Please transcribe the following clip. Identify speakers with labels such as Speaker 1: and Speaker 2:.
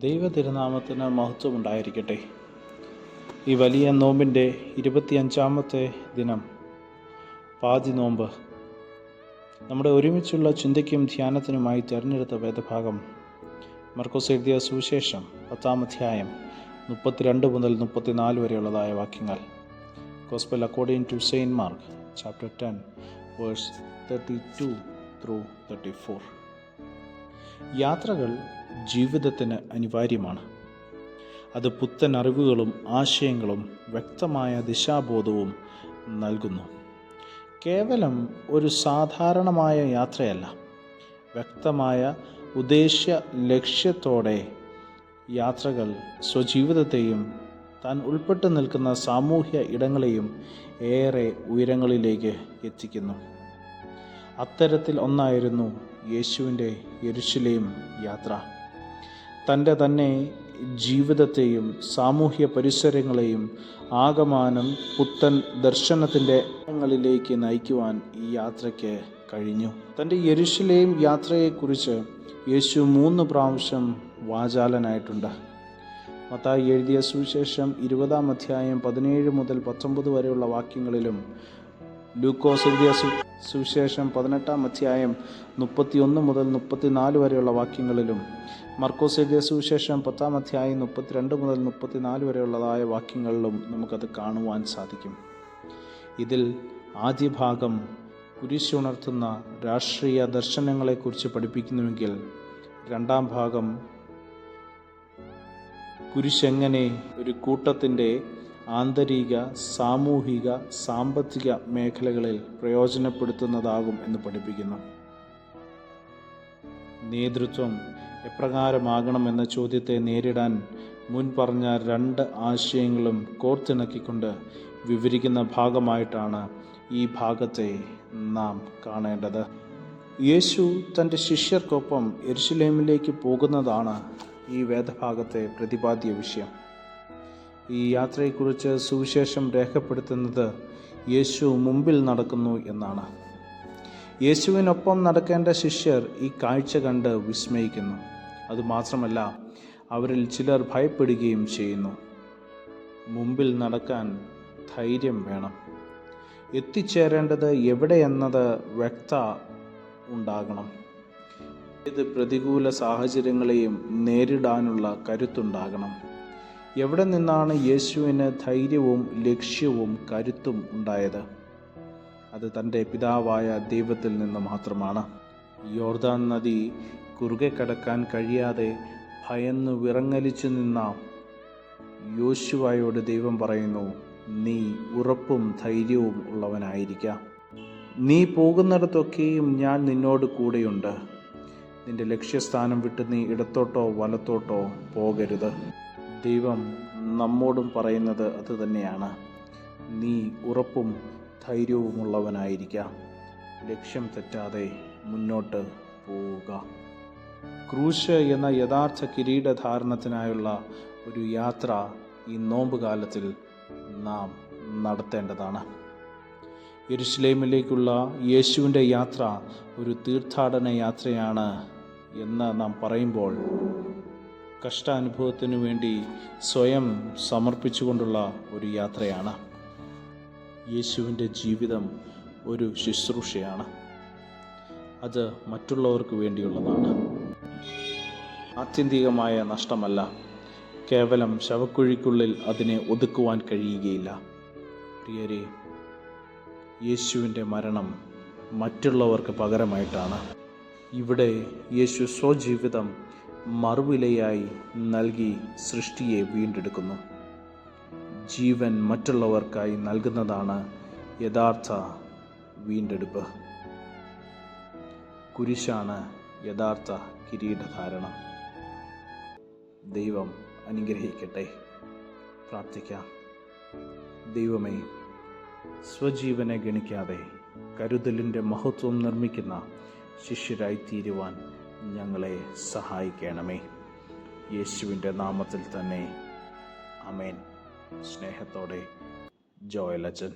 Speaker 1: ദൈവ തിരുനാമത്തിന് മഹത്വം ഉണ്ടായിരിക്കട്ടെ ഈ വലിയ നോമ്പിന്റെ ഇരുപത്തിയഞ്ചാമത്തെ ദിനം പാതി നോമ്പ് നമ്മുടെ ഒരുമിച്ചുള്ള ചിന്തയ്ക്കും ധ്യാനത്തിനുമായി തിരഞ്ഞെടുത്ത വേദഭാഗം മർക്കോസ് എഴുതിയ സുവിശേഷം പത്താം അധ്യായം മുപ്പത്തിരണ്ട് മുതൽ മുപ്പത്തിനാല് വരെയുള്ളതായ വാക്യങ്ങൾ. Gospel according to saint Mark chapter ten verse thirty two through thirty four. യാത്രകൾ ജീവിതത്തിന് അനിവാര്യമാണ്. അത് പുത്തൻ അറിവുകളും ആശയങ്ങളും വ്യക്തമായ ദിശാബോധവും നൽകുന്നു. കേവലം ഒരു സാധാരണമായ യാത്രയല്ല. വ്യക്തമായ ഉദ്ദേശ്യ ലക്ഷ്യത്തോടെ യാത്രകൾ സ്വജീവിതത്തെയും താൻ ഉൾപ്പെട്ടു നിൽക്കുന്ന സാമൂഹ്യ ഇടങ്ങളെയും ഏറെ ഉയരങ്ങളിലേക്ക് എത്തിക്കുന്നു. അത്തരത്തിൽ ഒന്നായിരുന്നു യേശുവിന്റെ യരുഷലേം യാത്ര. തന്റെ തന്നെ ജീവിതത്തെയും സാമൂഹ്യ പരിസരങ്ങളെയും ആകമാനം പുത്തൻ ദർശനത്തിന്റെ ങ്ങളിലേക്ക് നയിക്കുവാൻ ഈ യാത്രയ്ക്ക് കഴിഞ്ഞു. തന്റെ യരുഷലേം യാത്രയെക്കുറിച്ച് യേശു മൂന്ന് പ്രാവശ്യം വാചാലനായിട്ടുണ്ട്. മത്തായി എഴുതിയ സുവിശേഷം ഇരുപതാം അധ്യായം പതിനേഴ് മുതൽ പത്തൊമ്പത് വരെയുള്ള വാക്യങ്ങളിലും ലൂക്കോസ് എഴുതിയ സുവിശേഷം പതിനെട്ടാം അധ്യായം മുപ്പത്തിയൊന്ന് മുതൽ മുപ്പത്തിനാല് വരെയുള്ള വാക്യങ്ങളിലും മർക്കോസ് എഴുതിയ സുവിശേഷം പത്താം അധ്യായം മുപ്പത്തിരണ്ട് മുതൽ മുപ്പത്തിനാല് വരെയുള്ളതായ വാക്യങ്ങളിലും നമുക്കത് കാണുവാൻ സാധിക്കും. ഇതിൽ ആദ്യ ഭാഗം കുരിശുണർത്തുന്ന രാഷ്ട്രീയ ദർശനങ്ങളെക്കുറിച്ച് പഠിപ്പിക്കുന്നുവെങ്കിൽ രണ്ടാം ഭാഗം കുരിശെങ്ങനെ ഒരു കൂട്ടത്തിന്റെ ആന്തരിക സാമൂഹിക സാമ്പത്തിക മേഖലകളിൽ പ്രയോജനപ്പെടുത്തുന്നതാകും എന്ന് പഠിപ്പിക്കുന്നു. നേതൃത്വം എപ്രകാരമാകണമെന്ന ചോദ്യത്തെ നേരിടാൻ മുൻ പറഞ്ഞ രണ്ട് ആശയങ്ങളും കോർത്തിണക്കിക്കൊണ്ട് വിവരിക്കുന്ന ഭാഗമായിട്ടാണ് ഈ ഭാഗത്തെ നാം കാണേണ്ടത്. യേശു തന്റെ ശിഷ്യർക്കൊപ്പം എരുശലേമിലേക്ക് പോകുന്നതാണ് ഈ വേദഭാഗത്തെ പ്രതിപാദ്യ വിഷയം. ഈ യാത്രയെക്കുറിച്ച് സുവിശേഷം രേഖപ്പെടുത്തുന്നത് യേശു മുമ്പിൽ നടക്കുന്നു എന്നാണ്. യേശുവിനൊപ്പം നടക്കേണ്ട ശിഷ്യർ ഈ കാഴ്ച കണ്ട് വിസ്മയിക്കുന്നു. അതുമാത്രമല്ല അവരിൽ ചിലർ ഭയപ്പെടുകയും ചെയ്യുന്നു. മുമ്പിൽ നടക്കാൻ ധൈര്യം വേണം. എത്തിച്ചേരേണ്ടത് എവിടെയെന്നത് വ്യക്ത ഉണ്ടാകണം. ഏത് പ്രതികൂല സാഹചര്യങ്ങളെയും നേരിടാനുള്ള കരുത്തുണ്ടാകണം. എവിടെ നിന്നാണ് യേശുവിന് ധൈര്യവും ലക്ഷ്യവും കരുത്തും ഉണ്ടായത്? അത് തന്റെ പിതാവായ ദൈവത്തിൽ നിന്ന് മാത്രമാണ്. യോർദാൻ നദി കുറുകെ കടക്കാൻ കഴിയാതെ ഭയന്ന് വിറങ്ങലിച്ചു നിന്ന യോശുവായോട് ദൈവം പറയുന്നു നീ ഉറപ്പും ധൈര്യവും ഉള്ളവനായിരിക്കാം. നീ പോകുന്നിടത്തൊക്കെയും ഞാൻ നിന്നോട് കൂടെയുണ്ട്. നിന്റെ ലക്ഷ്യസ്ഥാനം വിട്ട് നീ ഇടത്തോട്ടോ വലത്തോട്ടോ പോകരുത്. ദൈവം നമ്മോടും പറയുന്നത് അത് തന്നെയാണ്. നീ ഉറപ്പും ധൈര്യവുമുള്ളവനായിരിക്കാം. ലക്ഷ്യം തെറ്റാതെ മുന്നോട്ട് പോവുക. ക്രൂശ് എന്ന യഥാർത്ഥ കിരീടധാരണത്തിനായുള്ള ഒരു യാത്ര ഈ നോമ്പുകാലത്തിൽ നാം നടത്തേണ്ടതാണ്. യെരുഷലേമിലേക്കുള്ള യേശുവിന്റെ യാത്ര ഒരു തീർത്ഥാടന യാത്രയാണ് എന്ന് നാം പറയുമ്പോൾ കഷ്ടാനുഭവത്തിനു വേണ്ടി സ്വയം സമർപ്പിച്ചുകൊണ്ടുള്ള ഒരു യാത്രയാണ്. യേശുവിന്റെ ജീവിതം ഒരു ശുശ്രൂഷയാണ്. അത് മറ്റുള്ളവർക്ക് വേണ്ടിയുള്ളതാണ്. ആത്യന്തികമായ നഷ്ടമല്ല. കേവലം ശവക്കുഴിക്കുള്ളിൽ അതിനെ ഒതുക്കുവാൻ കഴിയുകയില്ല. പ്രിയരെ യേശുവിന്റെ മരണം മറ്റുള്ളവർക്ക് പകരമായിട്ടാണ്. ഇവിടെ യേശു സ്വജീവിതം മറുവിലയായി നൽകി സൃഷ്ടിയെ വീണ്ടെടുക്കുന്നു. ജീവൻ മറ്റുള്ളവർക്കായി നൽകുന്നതാണ് യഥാർത്ഥ വീണ്ടെടുപ്പ്. കുരിശാണ് യഥാർത്ഥ കിരീടധാരണം. ദൈവം അനുഗ്രഹിക്കട്ടെ. പ്രാർത്ഥിക്കാം. ദൈവമേ സ്വജീവനെ ഗണിക്കാതെ കരുതലിന്റെ മഹത്വം നിർമ്മിക്കുന്ന ശിഷ്യരായി തീരുവാൻ ഞങ്ങളെ സഹായിക്കണമേ. യേശുവിന്റെ നാമത്തിൽ തന്നെ. അമേൻ സ്നേഹത്തോടെ ജോയലച്ചൻ